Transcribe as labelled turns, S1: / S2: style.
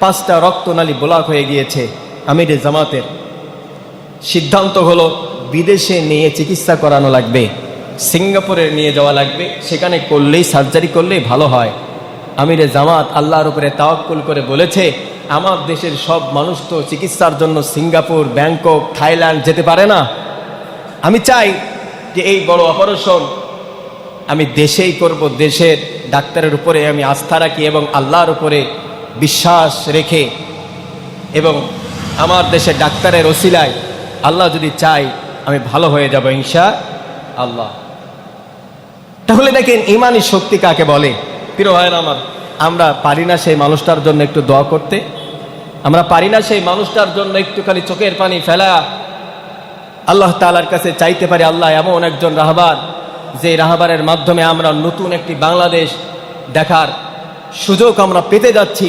S1: পাঁচটা রক্তনালী ব্লক হয়ে গিয়েছে আমির জামাতের। সিদ্ধান্ত হলো, বিদেশে নিয়ে চিকিৎসা করানো লাগবে। সিঙ্গাপুরে নিয়ে যাওয়া লাগবে। সেখানে করলেই, সার্জারি করলেই ভালো হয়। আমিরে জামাত আল্লাহর উপরে তাওয়াক্কুল করে বলেছে, আমার দেশের সব মানুষ তো চিকিৎসার জন্য সিঙ্গাপুর, ব্যাংকক, থাইল্যান্ড যেতে পারে না। আমি চাই যে এই বড় অপারেশন আমি দেশেই করব, দেশের ডাক্তারের উপরে আমি আস্থা রাখি এবং আল্লাহর উপরে বিশ্বাস রেখে এবং আমার দেশের ডাক্তারের ওসিলায় আল্লাহ যদি চাই আমি ভালো হয়ে যাব ইনশা আল্লাহ। তাহলে দেখেন ইমানই শক্তি কাকে বলে? প্রিয় ভাইয়ের আমার, আমরা পারি না সেই মানুষটার জন্য একটু দোয়া করতে। আমরা পারি না সেই মানুষটার জন্য একটুখানি চোখের পানি ফেলা। আল্লাহ তালার কাছে চাইতে পারি আল্লাহ এমন একজন রাহবার, যে রাহবারের মাধ্যমে আমরা নতুন একটি বাংলাদেশ দেখার সুযোগ আমরা পেতে যাচ্ছি।